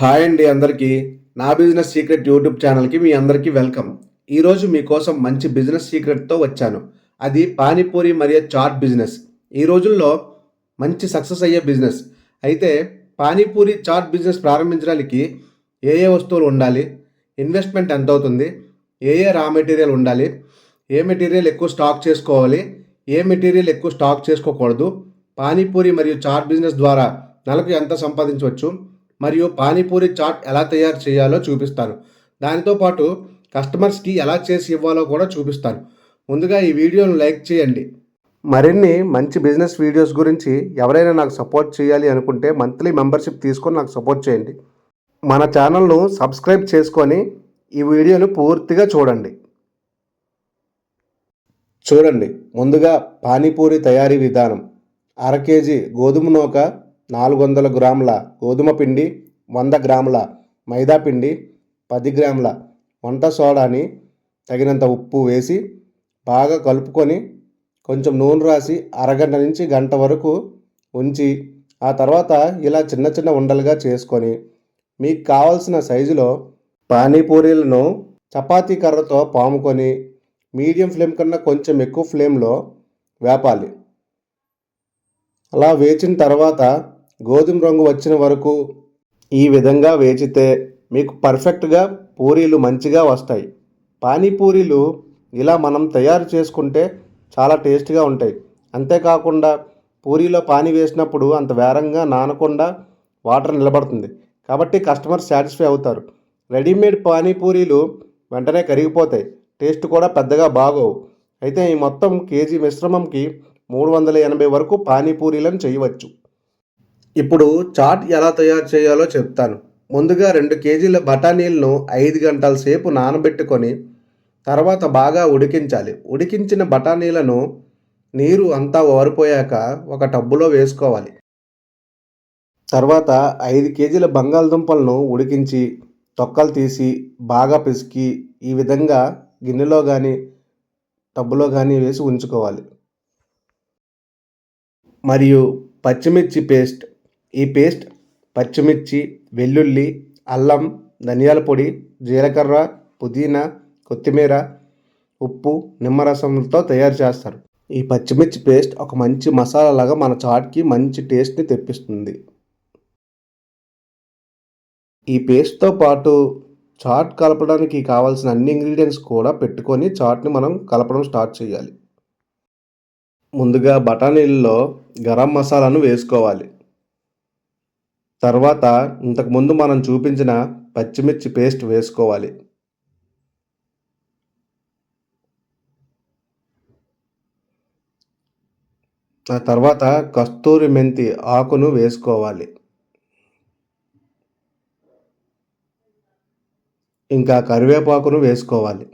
Hi అండి అందరికీ. నా బిజినెస్ సీక్రెట్ యూట్యూబ్ ఛానల్కి మీ అందరికీ వెల్కమ్. ఈరోజు మీకోసం మంచి బిజినెస్ సీక్రెట్తో వచ్చాను. అది పానీపూరి మరియు చాట్ బిజినెస్. ఈ రోజుల్లో మంచి సక్సెస్ అయ్యే బిజినెస్. అయితే పానీపూరి చాట్ బిజినెస్ ప్రారంభించడానికి ఏ ఏ వస్తువులు ఉండాలి? ఇన్వెస్ట్మెంట్ ఎంత అవుతుంది? ఏ ఏ రా మెటీరియల్ ఉండాలి? ఏ మెటీరియల్ ఎక్కువ స్టాక్ చేసుకోవాలి? ఏ మెటీరియల్ ఎక్కువ స్టాక్ చేసుకోకూడదు? పానీపూరి మరియు చాట్ బిజినెస్ ద్వారా నెలకు ఎంత సంపాదించవచ్చు? మరియు పానీపూరి చాట్ ఎలా తయారు చేయాలో చూపిస్తాను. దానితో పాటు కస్టమర్స్కి ఎలా చేసి ఇవ్వాలో కూడా చూపిస్తాను. ముందుగా ఈ వీడియోను లైక్ చేయండి. మరిన్ని మంచి బిజినెస్ వీడియోస్ గురించి ఎవరైనా నాకు సపోర్ట్ చేయాలి అనుకుంటే మంత్లీ మెంబర్షిప్ తీసుకొని నాకు సపోర్ట్ చేయండి. మన ఛానల్ను సబ్స్క్రైబ్ చేసుకొని ఈ వీడియోను పూర్తిగా చూడండి. చూడండి. ముందుగా పానీపూరి తయారీ విధానం. అర కేజీ గోధుమ నూక నాలుగు వందల గ్రాముల గోధుమ పిండి వంద గ్రాముల మైదా పిండి పది గ్రాముల వంట సోడాని తగినంత ఉప్పు వేసి బాగా కలుపుకొని కొంచెం నూనె రాసి అరగంట నుంచి గంట వరకు ఉంచి ఆ తర్వాత ఇలా చిన్న చిన్న ఉండలుగా చేసుకొని మీకు కావాల్సిన సైజులో పానీపూరీలను చపాతీ కర్రతో పాముకొని మీడియం ఫ్లేమ్ కన్నా కొంచెం ఎక్కువ ఫ్లేమ్లో వేపాలి. అలా వేచిన తర్వాత గోధుమ రంగు వచ్చిన వరకు ఈ విధంగా వేచితే మీకు పర్ఫెక్ట్గా పూరీలు మంచిగా వస్తాయి. పానీపూరీలు ఇలా మనం తయారు చేసుకుంటే చాలా టేస్ట్గా ఉంటాయి. అంతేకాకుండా పూరీలో పానీ వేసినప్పుడు అంత వేరంగా నానకుండా వాటర్ నిలబడుతుంది. కాబట్టి కస్టమర్ సాటిస్ఫై అవుతారు. రెడీమేడ్ పానీపూరీలు వెంటనే కరిగిపోతాయి. టేస్ట్ కూడా పెద్దగా బాగోవు. అయితే ఈ మొత్తం కేజీ మిశ్రమంకి మూడు వందల ఎనభై వరకు పానీపూరీలను చేయవచ్చు. ఇప్పుడు చాట్ ఎలా తయారు చేయాలో చెప్తాను. ముందుగా రెండు కేజీల బఠానీలను ఐదు గంటల సేపు నానబెట్టుకొని తర్వాత బాగా ఉడికించాలి. ఉడికించిన బఠానీలను నీరు అంతా ఓరిపోయాక ఒక టబ్బులో వేసుకోవాలి. తర్వాత ఐదు కేజీల బంగాళదుంపలను ఉడికించి తొక్కలు తీసి బాగా పిసికి ఈ విధంగా గిన్నెలో కానీ టబ్బులో కానీ వేసి ఉంచుకోవాలి. మరియు పచ్చిమిర్చి పేస్ట్ ఈ పేస్ట్ పచ్చిమిర్చి వెల్లుల్లి అల్లం ధనియాల పొడి జీలకర్ర పుదీనా కొత్తిమీర ఉప్పు నిమ్మరసంతో తయారు చేస్తారు. ఈ పచ్చిమిర్చి పేస్ట్ ఒక మంచి మసాలా లాగా మన చాట్కి మంచి టేస్ట్ని తెప్పిస్తుంది. ఈ పేస్ట్తో పాటు చాట్ కలపడానికి కావాల్సిన అన్ని ఇంగ్రీడియంట్స్ కూడా పెట్టుకొని చాట్ని మనం కలపడం స్టార్ట్ చేయాలి. ముందుగా బఠానీల్లో గరం మసాలాను వేసుకోవాలి. తర్వాత ఇంతకుముందు మనం చూపించిన పచ్చిమిర్చి పేస్ట్ వేసుకోవాలి. ఆ తర్వాత కస్తూరి మెంతి ఆకును వేసుకోవాలి. ఇంకా కరివేపాకును వేసుకోవాలి.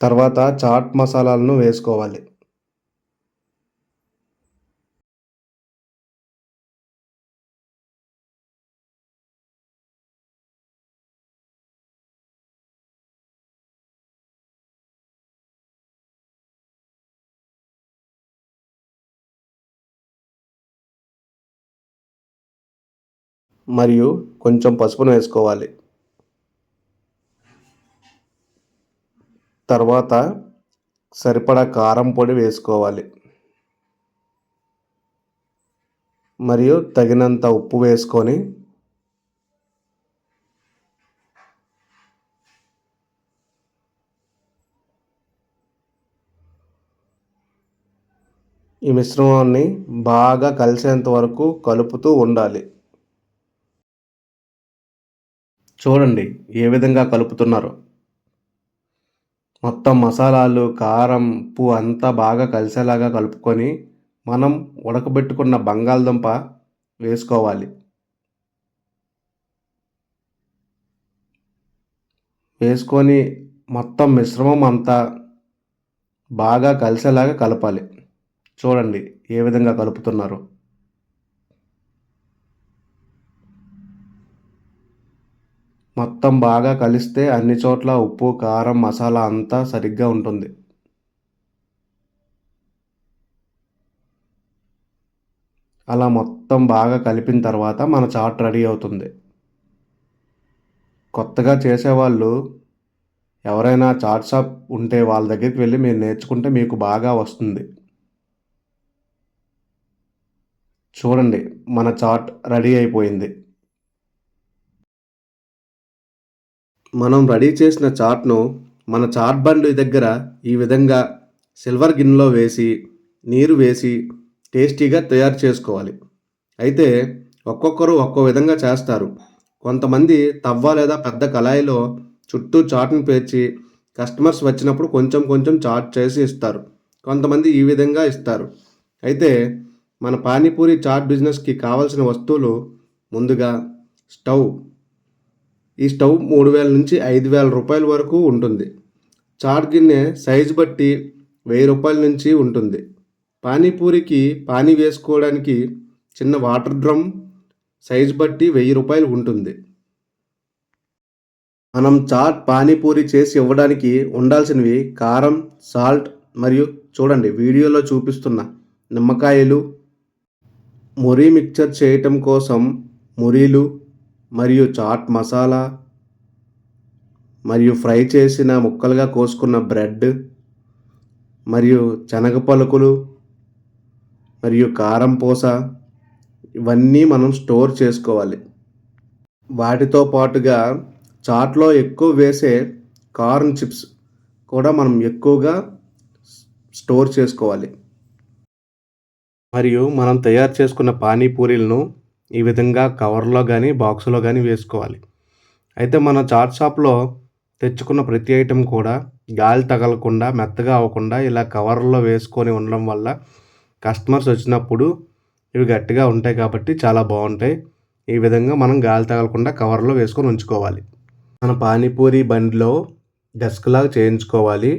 తర్వాత చాట్ మసాలాలను వేసుకోవాలి. మరియు కొంచెం పసుపును వేసుకోవాలి. తర్వాత సరిపడా కారం పొడి వేసుకోవాలి. మరియు తగినంత ఉప్పు వేసుకొని ఈ మిశ్రమాన్ని బాగా కలిసేంత వరకు కలుపుతూ ఉండాలి. చూడండి ఏ విధంగా కలుపుతున్నారో. మొత్తం మసాలాలు కారం ఉప్పు అంతా బాగా కలిసేలాగా కలుపుకొని మనం ఉడకబెట్టుకున్న బంగాళదుంప వేసుకోవాలి. వేసుకొని మొత్తం మిశ్రమం అంతా బాగా కలిసేలాగా కలపాలి. చూడండి ఏ విధంగా కలుపుతున్నారో. మొత్తం బాగా కలిస్తే అన్ని చోట్ల ఉప్పు కారం మసాలా అంతా సరిగ్గా ఉంటుంది. అలా మొత్తం బాగా కలిపిన తర్వాత మన చాట్ రెడీ అవుతుంది. కొత్తగా చేసేవాళ్ళు ఎవరైనా చాట్ షాప్ ఉంటే వాళ్ళ దగ్గరికి వెళ్ళి మీరు నేర్చుకుంటే మీకు బాగా వస్తుంది. చూడండి మన చాట్ రెడీ అయిపోయింది. మనం రెడీ చేసిన చాట్ను మన చాట్ బండి దగ్గర ఈ విధంగా సిల్వర్ గిన్నెలో వేసి నీరు వేసి టేస్టీగా తయారు చేసుకోవాలి. అయితే ఒక్కొక్కరు ఒక్కో విధంగా చేస్తారు. కొంతమంది తవ్వ లేదా పెద్ద కళాయిలో చుట్టూ చాట్ని పేర్చి కస్టమర్స్ వచ్చినప్పుడు కొంచెం కొంచెం చాట్ చేసి ఇస్తారు. కొంతమంది ఈ విధంగా ఇస్తారు. అయితే మన పానీపూరి చాట్ బిజినెస్కి కావాల్సిన వస్తువులు ముందుగా స్టవ్ ఈ స్టవ్ మూడు వేల నుంచి ఐదు వేల రూపాయల వరకు ఉంటుంది. చాట్ గిన్నె సైజు బట్టి వెయ్యి రూపాయల నుంచి ఉంటుంది. పానీపూరికి పానీ వేసుకోవడానికి చిన్న వాటర్ డ్రమ్ సైజు బట్టి వెయ్యి రూపాయలు ఉంటుంది. మనం చాట్ పానీపూరి చేసి ఇవ్వడానికి ఉండాల్సినవి కారం సాల్ట్ మరియు చూడండి వీడియోలో చూపిస్తున్న నిమ్మకాయలు మురి మిక్చర్ చేయటం కోసం మురీలు మరియు చాట్ మసాలా మరియు ఫ్రై చేసిన ముక్కలుగా కోసుకున్న బ్రెడ్ మరియు శనగ పలుకులు మరియు కారం పూస ఇవన్నీ మనం స్టోర్ చేసుకోవాలి. వాటితో పాటుగా చాట్లో ఎక్కువ వేసే కార్న్ చిప్స్ కూడా మనం ఎక్కువగా స్టోర్ చేసుకోవాలి. మరియు మనం తయారు చేసుకున్న పానీపూరీలను ఈ విధంగా కవర్లో కానీ బాక్స్లో కానీ వేసుకోవాలి. అయితే మన చాట్ షాప్లో తెచ్చుకున్న ప్రతి ఐటెం కూడా గాలి తగలకుండా మెత్తగా అవ్వకుండా ఇలా కవర్లో వేసుకొని ఉండడం వల్ల కస్టమర్స్ వచ్చినప్పుడు ఇవి గట్టిగా ఉంటాయి కాబట్టి చాలా బాగుంటాయి. ఈ విధంగా మనం గాలి తగలకుండా కవర్లో వేసుకొని ఉంచుకోవాలి. మన పానీపూరి బండిలో డెస్క్ లాగా చేయించుకోవాలి.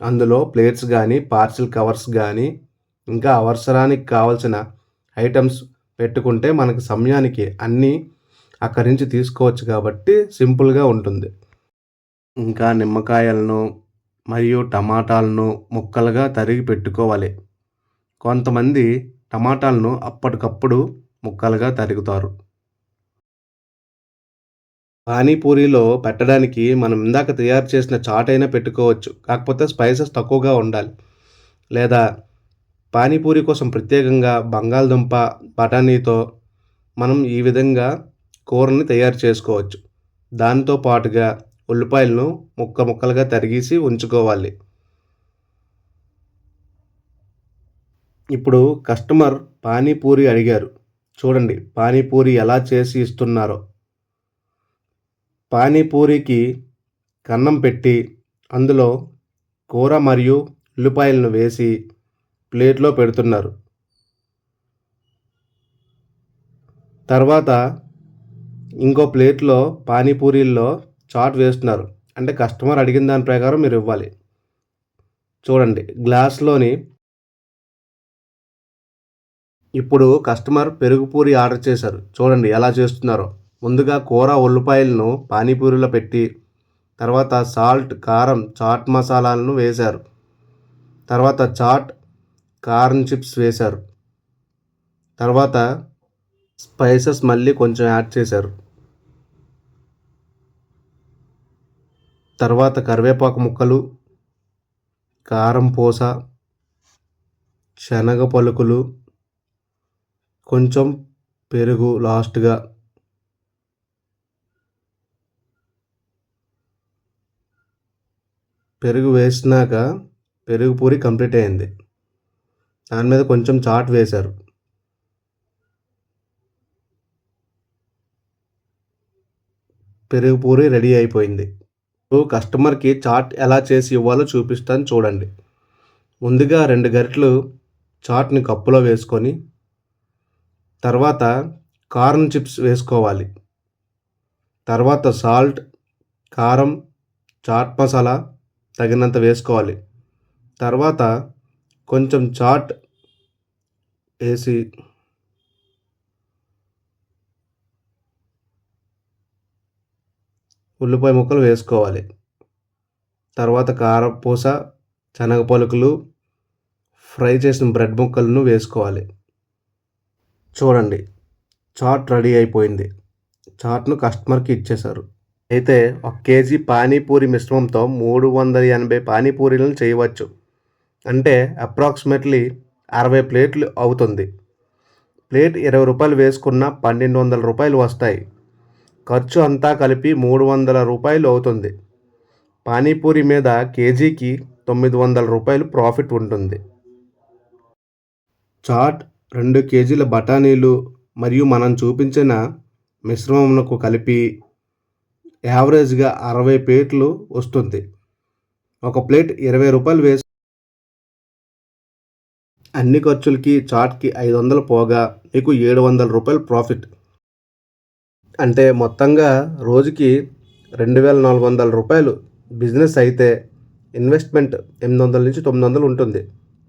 అందులో ప్లేట్స్ కానీ పార్సిల్ కవర్స్ కానీ ఇంకా అవసరానికి కావాల్సిన ఐటమ్స్ పెట్టుకుంటే మనకు సమయానికి అన్నీ అక్కడి నుంచి తీసుకోవచ్చు కాబట్టి సింపుల్గా ఉంటుంది. ఇంకా నిమ్మకాయలను మరియు టమాటాలను ముక్కలుగా తరిగి పెట్టుకోవాలి. కొంతమంది టమాటాలను అప్పటికప్పుడు ముక్కలుగా తరుగుతారు. పానీపూరిలో పెట్టడానికి మనం ఇందాక తయారు చేసిన చాట్ అయినా పెట్టుకోవచ్చు. కాకపోతే స్పైసెస్ తక్కువగా ఉండాలి. లేదా పానీపూరి కోసం ప్రత్యేకంగా బంగాళదుంప బఠానీతో మనం ఈ విధంగా కూరని తయారు చేసుకోవచ్చు. దాంతో పాటుగా ఉల్లిపాయలను ముక్క ముక్కలుగా తరిగేసి ఉంచుకోవాలి. ఇప్పుడు కస్టమర్ పానీపూరి అడిగారు. చూడండి పానీపూరి ఎలా చేసి ఇస్తున్నారో. పానీపూరికి కన్నం పెట్టి అందులో కూర మరియు ఉల్లిపాయలను వేసి ప్లేట్లో పెడుతున్నారు. తర్వాత ఇంకో ప్లేట్లో పానీపూరీల్లో చాట్ వేస్తున్నారు. అంటే కస్టమర్ అడిగిన దాని ప్రకారం మీరు ఇవ్వాలి. చూడండి గ్లాస్లోని ఇప్పుడు కస్టమర్ పెరుగుపూరి ఆర్డర్ చేశారు. చూడండి ఎలా చేస్తున్నారో. ముందుగా కూర ఉల్లిపాయలను పానీపూరిలో పెట్టి తర్వాత సాల్ట్ కారం చాట్ మసాలాలను వేశారు. తర్వాత చాట్ కార్న్ చిప్స్ వేశారు. తర్వాత స్పైసెస్ మళ్ళీ కొంచెం యాడ్ చేశారు. తర్వాత కరివేపాకు ముక్కలు కారం పూస శనగ పలుకులు కొంచెం పెరుగు లాస్ట్గా. పెరుగు వేసినాక పెరుగు పూరి కంప్లీట్ అయింది. దాని మీద కొంచెం చాట్ వేశారు. పెరుగు పూరి రెడీ అయిపోయింది. కస్టమర్కి చాట్ ఎలా చేసి ఇవ్వాలో చూపిస్తాను చూడండి. ముందుగా రెండు గరిటలు చాట్ని కప్పులో వేసుకొని తర్వాత కార్న్ చిప్స్ వేసుకోవాలి. తర్వాత సాల్ట్ కారం చాట్ మసాలా తగినంత వేసుకోవాలి. తర్వాత కొంచెం చాట్ వేసి ఉల్లిపాయ ముక్కలు వేసుకోవాలి. తర్వాత కారపూస శనగ పలుకులు ఫ్రై చేసిన బ్రెడ్ ముక్కలను వేసుకోవాలి. చూడండి చాట్ రెడీ అయిపోయింది. చాట్ను కస్టమర్కి ఇచ్చేశారు. అయితే ఒక కేజీ పానీపూరి మిశ్రమంతో మూడు వందల ఎనభై పానీపూరీలను చేయవచ్చు. అంటే అప్రాక్సిమేట్లీ అరవై ప్లేట్లు అవుతుంది. ప్లేట్ ఇరవై రూపాయలు వేసుకున్న పన్నెండు వందల రూపాయలు వస్తాయి. ఖర్చు అంతా కలిపి మూడు వందల రూపాయలు అవుతుంది. పానీపూరి మీద కేజీకి తొమ్మిది వందల రూపాయలు ప్రాఫిట్ ఉంటుంది. చాట్ రెండు కేజీల బఠానీలు మరియు మనం చూపించిన మిశ్రమమునకు కలిపి యావరేజ్గా అరవై ప్లేట్లు వస్తుంది. ఒక ప్లేట్ ఇరవై రూపాయలు వేసి అన్ని ఖర్చులకి చాట్కి ఐదు వందలు పోగా మీకు ఏడు వందల రూపాయలు ప్రాఫిట్. అంటే మొత్తంగా రోజుకి రెండు వేల నాలుగు వందల రూపాయలు బిజినెస్ అయితే ఇన్వెస్ట్మెంట్ ఎనిమిది వందల నుంచి తొమ్మిది వందలు ఉంటుంది.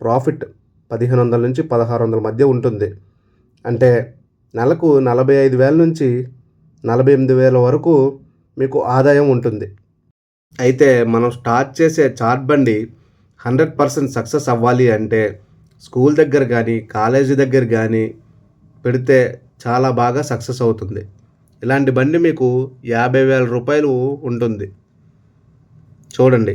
ప్రాఫిట్ పదిహేను వందల నుంచి పదహారు వందల మధ్య ఉంటుంది. అంటే నెలకు నలభై ఐదు వేల నుంచి నలభై ఎనిమిది వేల వరకు మీకు ఆదాయం ఉంటుంది. అయితే మనం స్టార్ట్ చేసే చాట్ బండి హండ్రెడ్ పర్సెంట్ సక్సెస్ అవ్వాలి అంటే స్కూల్ దగ్గర కానీ కాలేజీ దగ్గర కానీ పెడితే చాలా బాగా సక్సెస్ అవుతుంది. ఇలాంటి బండి మీకు యాభై వేల రూపాయలు ఉంటుంది. చూడండి.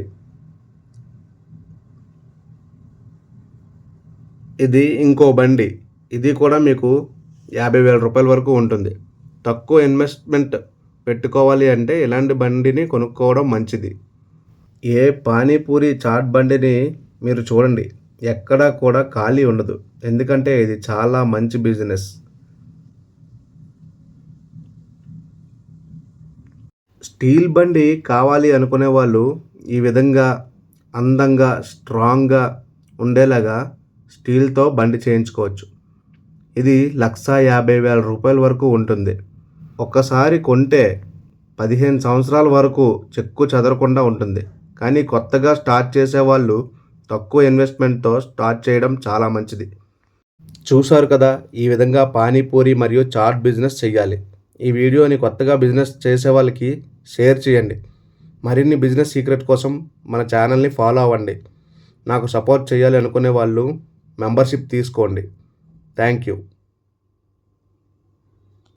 ఇది ఇంకో బండి. ఇది కూడా మీకు యాభై వేల రూపాయల వరకు ఉంటుంది. తక్కువ ఇన్వెస్ట్మెంట్ పెట్టుకోవాలి అంటే ఇలాంటి బండిని కొనుక్కోవడం మంచిది. ఏ పానీపూరి చాట్ బండిని మీరు చూడండి. ఎక్కడా కూడా ఖాళీ ఉండదు. ఎందుకంటే ఇది చాలా మంచి బిజినెస్. స్టీల్ బండి కావాలి అనుకునే వాళ్ళు ఈ విధంగా అందంగా స్ట్రాంగ్గా ఉండేలాగా స్టీల్తో బండి చేయించుకోవచ్చు. ఇది లక్ష యాభై వేల రూపాయల వరకు ఉంటుంది. ఒక్కసారి కొంటే పదిహేను సంవత్సరాల వరకు చెక్కు చెదరకుండా ఉంటుంది. కానీ కొత్తగా స్టార్ట్ చేసేవాళ్ళు తక్కువ ఇన్వెస్ట్మెంట్తో స్టార్ట్ చేయడం చాలా మంచిది. చూశారు కదా ఈ విధంగా పానీపూరి మరియు చాట్ బిజినెస్ చేయాలి ఈ వీడియోని కొత్తగా బిజినెస్ చేసే వాళ్ళకి షేర్ చేయండి. మరిన్ని బిజినెస్ సీక్రెట్ కోసం మన ఛానల్ని ఫాలో అవ్వండి. నాకు సపోర్ట్ చేయాలి అనుకునే వాళ్ళు మెంబర్షిప్ తీసుకోండి. Thank you